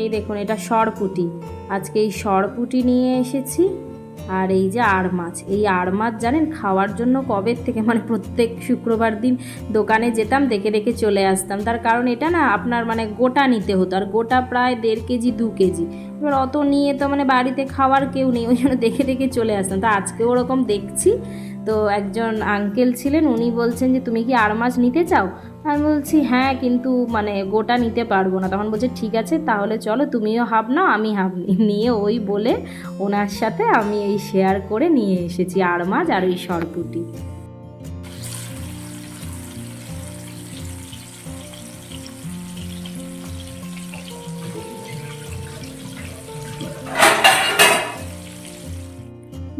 এই দেখুন, এটা সরপুটি। আজকে এই সরপুটি নিয়ে এসেছি, আর এই যে আর মাছ। এই আর মাছ জানেন, খাওয়ার জন্য কবে থেকে মানে প্রত্যেক শুক্রবার দিন দোকানে যেতাম, দেখে দেখে চলে আসতাম। তার কারণ এটা না, আপনার মানে গোটা নিতে হতো, আর গোটা প্রায় দেড় কেজি, দু কেজি। এবার অত নিয়ে তো মানে বাড়িতে খাওয়ার কেউ নেই, ওই জন্য দেখে দেখে চলে আসতাম। তো আজকে ওরকম দেখছি। তো একজন আঙ্কেল ছিলেন, উনি বলছেন যে, তুমি কি আর মাছ নিতে চাও? আমি বলছি হ্যাঁ কিন্তু মানে গোটা নিতে পারব না। তখন বলছে, ঠিক আছে, তাহলে চলো, তুমিও হাফ নাও, আমি হাফ নিয়ে ওই বলে ওনার সাথে আমি এই শেয়ার করে নিয়ে এসেছি আর মাছ আর ওই সরপুটি।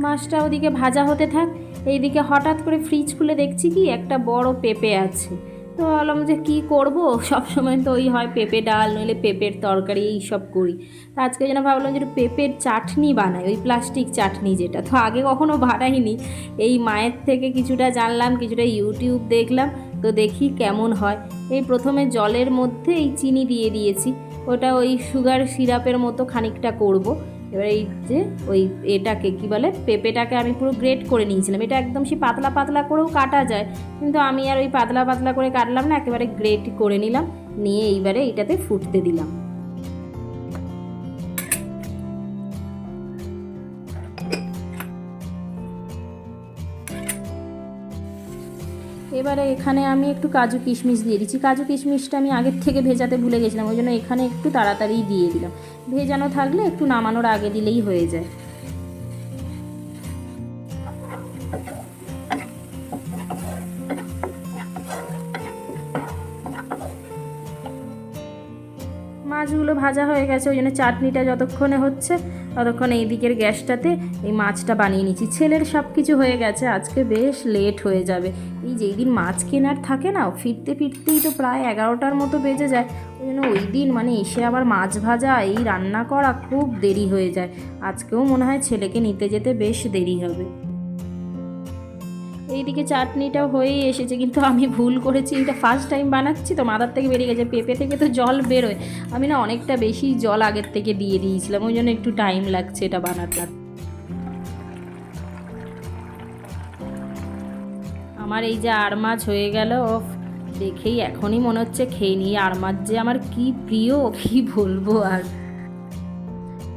মাছটা ওদিকে ভাজা হতে থাক। এইদিকে হঠাৎ করে ফ্রিজ খুলে দেখছি কি, একটা বড় পেঁপে আছে। তো ভাবলাম যে কী করব? সবসময় তো ওই হয় পেঁপে ডাল, নইলে পেঁপের তরকারি, এই সব করি। তা আজকে যেন ভাবলাম যে পেঁপের চাটনি বানাই, ওই প্লাস্টিক চাটনি যেটা। তো আগে কখনো বানাইনি। এই মায়ের থেকে কিছুটা জানলাম, কিছুটা ইউটিউব দেখলাম। তো দেখি কেমন হয়। এই প্রথমে জলের মধ্যে এই চিনি দিয়ে দিয়েছি। ওটা ওই সুগার সিরাপের মতো খানিকটা করব। এবার এই যে ওই এটাকে কি বলে, পেঁপেটাকে আমি পুরো গ্রেট করে নিয়েছিলাম। এটা একদম সে পাতলা পাতলা করেও কাটা যায়, কিন্তু আমি আর ওই পাতলা পাতলা করে কাটলাম না, একেবারে গ্রেট করে নিলাম, নিয়ে এইবারে এটাতে ফুটতে দিলাম। এবারে এখানে আমি একটু কাজু কিশমিশ দিয়ে দিচ্ছি। কাজু কিশমিশটা আমি আগের থেকে ভেজাতে ভুলে গেছিলাম, ওই জন্য এখানে একটু তাড়াতাড়ি দিয়ে দিলাম। ভেজানো থাকলে একটু নামানোর আগে দিলেই হয়ে যায়। মাছগুলো ভাজা হয়ে গেছে, ওই জন্য চাটনিটা যতক্ষণে হচ্ছে ততক্ষণ এই দিকের গ্যাসটাতে এই মাছটা বানিয়ে নিচ্ছি। ছেলের সব কিছু হয়ে গেছে, আজকে বেশ লেট হয়ে যাবে। এই যেই দিন মাছ কেনার থাকে না, ফিরতে ফিরতেই তো প্রায় এগারোটার মতো বেজে যায়। ওই জন্য ওই দিন মানে এসে আবার মাছ ভাজা, এই রান্না করা খুব দেরি হয়ে যায়। আজকেও মনে হয় ছেলেকে নিতে যেতে বেশ দেরি হবে। এইদিকে চাটনিটাও হয়েই এসেছে, কিন্তু আমি ভুল করেছি। এটা ফার্স্ট টাইম বানাচ্ছি, তো মাথার থেকে বেরিয়ে গেছে। পেঁপে থেকে তো জল বেরোয়। আমি না অনেকটা বেশি জল আগের থেকে দিয়ে দিয়েছিলাম, ওই জন্য একটু টাইম লাগছে এটা বানাতে। আমার এই যে আর মাছ হয়ে গেল দেখেই এখনই মনে হচ্ছে খেয়ে নিই। আর মাছ যে আমার কি প্রিয়, কি বলব আর।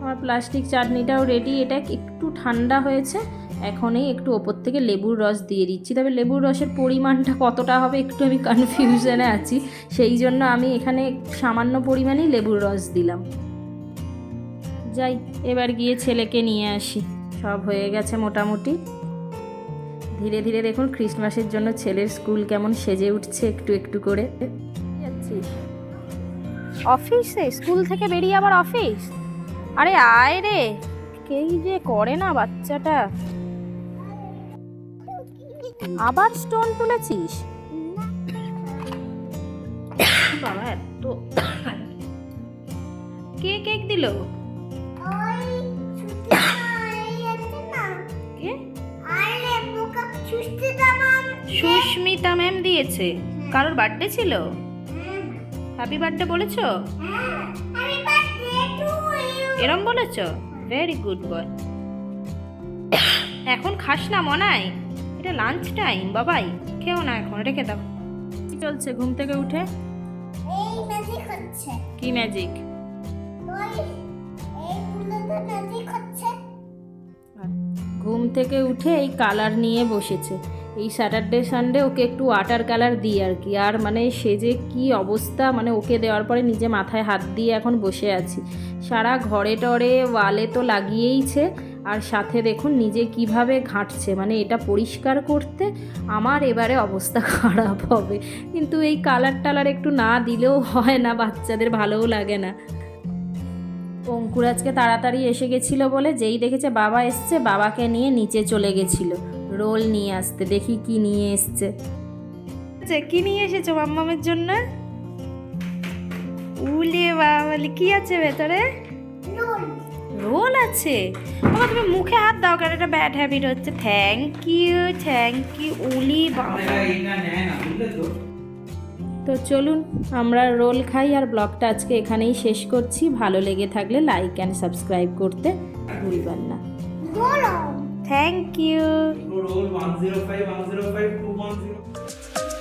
আমার প্লাস্টিক চাটনিটাও রেডি এটা একটু ঠান্ডা হয়েছে। এখনই একটু ওপর থেকে লেবুর রস দিয়ে দিচ্ছি। তবে লেবুর রসের পরিমাণটা কতটা হবে একটু আমি কনফিউশনে আছি। সেই জন্য আমি এখানে সামান্য পরিমাণেই লেবুর রস দিলাম। যাই, এবার গিয়ে ছেলেকে নিয়ে আসি। সব হয়ে গেছে মোটামুটি। ধীরে ধীরে দেখুন ক্রিসমাসের জন্য ছেলের স্কুল কেমন সেজে উঠছে একটু একটু করে। অফিসে? স্কুল থেকে বেরিয়ে আবার অফিস? আরে আয় রে! কেই যে করে না বাচ্চাটা। আবার স্টোন তুলেছিস? বাবা এত কে কেক দিল? সুস্মিতা ম্যাম দিয়েছে। কারোর বার্থডে ছিল? হ্যাপি বার্থডে বলেছ? এরম বলেছ? ভেরি গুড বয় এখন খাস না মনাই। এটা লাঞ্চ টাইম বাবাই। খেও না এখন রেখে দাও। কি চলছে ঘুম থেকে উঠে? এই ম্যাজিক হচ্ছে। কি ম্যাজিক ওই এইগুলোতে ম্যাজিক হচ্ছে। ঘুম থেকে উঠে এই কালার নিয়ে বসেছে। এই স্যাটারডে সানডে ওকে একটু ওয়াটার কালার দিই আর কি। আর মানে সে যে কী অবস্থা মানে ওকে দেওয়ার পরে নিজে মাথায় হাত দিয়ে এখন বসে আছি। সারা ঘরে টরে ওয়ালে তো লাগিয়েইছে। আর সাথে দেখুন নিজে কীভাবে ঘাঁটছে মানে এটা পরিষ্কার করতে আমার এবারে অবস্থা খারাপ হবে। কিন্তু এই কালার টালার একটু না দিলেও হয় না বাচ্চাদের ভালোও লাগে না। অঙ্কুর আজকে তাড়াতাড়ি এসে গেছিল বলে যেই দেখেছে বাবা এসছে বাবাকে নিয়ে নিচে চলে গেছিল। রোল নিয়ে আসতে দেখি কি নিয়ে এসছে। আচ্ছা কি নিয়ে এসেছ মাম্মামের জন্য? উলে বাবা কি আছে ভেতরে? রোল রোল আছে? বাবা তুমি মুখে হাত দাও কারণ এটা ব্যাড হ্যাবিট হচ্ছে। থ্যাংক ইউ থ্যাংক ইউ উলি বাবা। তো? চলুন আমরা রোল খাই আর ব্লগটা আজকে এখানেই শেষ করছি। ভালো লেগে থাকলে লাইক অ্যান্ড সাবস্ক্রাইব করতে ভুলবেন না। Thank you roll 105 105 210